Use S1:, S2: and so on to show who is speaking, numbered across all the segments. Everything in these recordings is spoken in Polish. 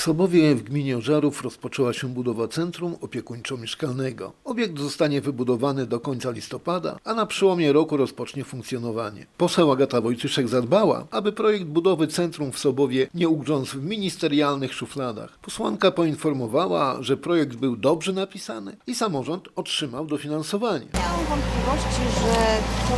S1: W Sobowie w gminie Ożarów rozpoczęła się budowa centrum opiekuńczo-mieszkalnego. Obiekt zostanie wybudowany do końca listopada, a na przełomie roku rozpocznie funkcjonowanie. Poseł Agata Wojtyszek zadbała, aby projekt budowy centrum w Sobowie nie ugrzązł w ministerialnych szufladach. Posłanka poinformowała, że projekt był dobrze napisany i samorząd otrzymał dofinansowanie.
S2: Nie mam wątpliwości, że to,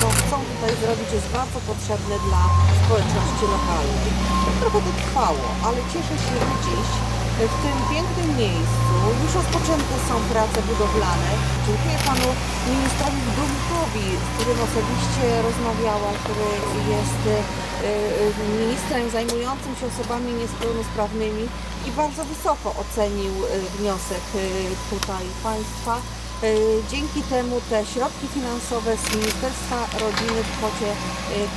S2: co chcą tutaj zrobić, jest bardzo potrzebne dla społeczności lokalnej. Trochę to trwało, ale cieszę się, dziś w tym pięknym miejscu już rozpoczęte są prace budowlane. Dziękuję panu ministrowi Dubkowi, z którym osobiście rozmawiałam, który jest e, e, ministrem zajmującym się osobami niepełnosprawnymi i bardzo wysoko ocenił e, wniosek tutaj państwa. Dzięki temu te środki finansowe z Ministerstwa Rodziny w kwocie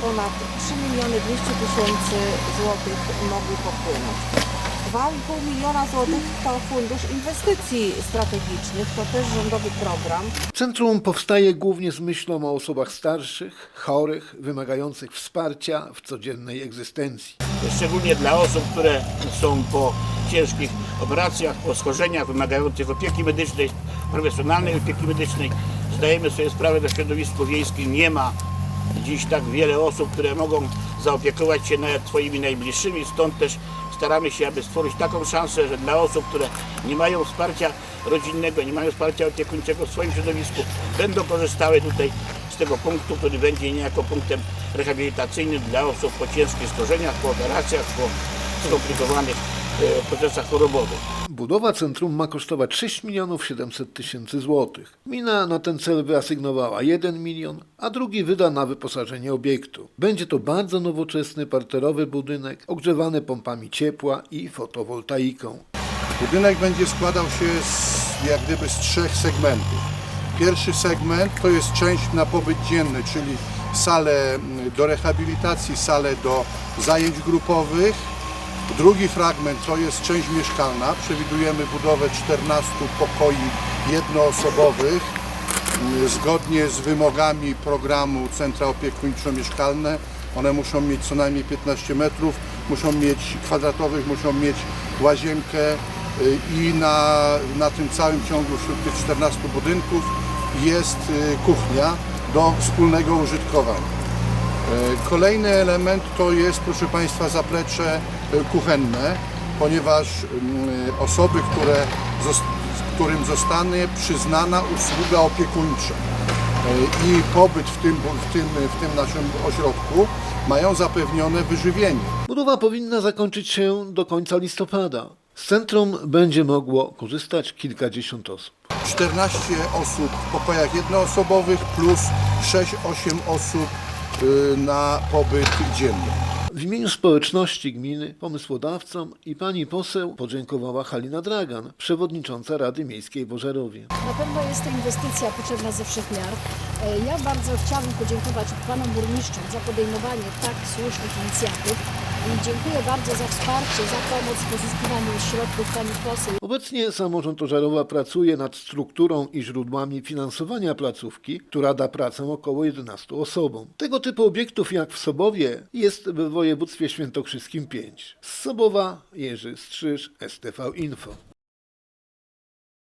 S2: ponad 3 miliony 200 tysięcy złotych mogły popłynąć. 2,5 miliona złotych to Fundusz Inwestycji Strategicznych, to też rządowy program.
S1: Centrum powstaje głównie z myślą o osobach starszych, chorych, wymagających wsparcia w codziennej egzystencji.
S3: szczególnie dla osób, które są po ciężkich operacjach, po schorzeniach wymagających opieki medycznej, profesjonalnej opieki medycznej. Zdajemy sobie sprawę, że w środowisku wiejskim nie ma dziś tak wiele osób, które mogą zaopiekować się nawet swoimi najbliższymi, stąd też staramy się, aby stworzyć taką szansę, że dla osób, które nie mają wsparcia rodzinnego, nie mają wsparcia opiekuńczego w swoim środowisku, będą korzystały tutaj z tego punktu, który będzie niejako punktem rehabilitacyjnym dla osób po ciężkich schorzeniach, po operacjach, po skomplikowanych procesach chorobowych.
S1: Budowa centrum ma kosztować 6 milionów 700 tysięcy złotych. Gmina na ten cel wyasygnowała 1 milion, a drugi wyda na wyposażenie obiektu. Będzie to bardzo nowoczesny parterowy budynek, ogrzewany pompami ciepła i fotowoltaiką.
S4: Budynek będzie składał się z, jak gdyby z trzech segmentów. Pierwszy segment to jest część na pobyt dzienny, czyli sale mm, do rehabilitacji, sale do zajęć grupowych. Drugi fragment to jest część mieszkalna. Przewidujemy budowę 14 pokoi jednoosobowych mm, zgodnie z wymogami programu Centra Opiekuńczo-Mieszkalne. One muszą mieć co najmniej 15 metrów, muszą mieć kwadratowych, muszą mieć łazienkę y, i na, na tym całym ciągu wśród tych 14 budynków jest y, kuchnia do wspólnego użytkowania. E, Kolejny element to jest, proszę Państwa, zaplecze e, kuchenne, ponieważ mm, osoby, które, którym zostanie przyznana usługa opiekuńcza e, i pobyt w tym, w tym, w tym naszym ośrodku mają zapewnione wyżywienie.
S1: Budowa powinna zakończyć się do końca listopada. Z centrum będzie mogło korzystać kilkadziesiąt osób.
S4: 14 osób w pokojach jednoosobowych plus 6-8 osób na pobyt dzienny.
S1: W imieniu społeczności gminy, pomysłodawcom i pani poseł podziękowała Halina Dragan, przewodnicząca Rady Miejskiej w Ożarowie.
S5: Na pewno jest to inwestycja potrzebna ze wszech miar. E, Ja bardzo chciałabym podziękować panom burmistrzom za podejmowanie tak słusznych inicjatyw i dziękuję bardzo za wsparcie, za pomoc w pozyskiwaniu środków pani poseł.
S1: Obecnie samorząd Ożarowa pracuje nad strukturą i źródłami finansowania placówki, która da pracę około 11 osobom. Tego typu obiektów jak w Sobowie jest w województwie świętokrzyskim 5. Z Sobowa Jerzy Strzyż, STV Info.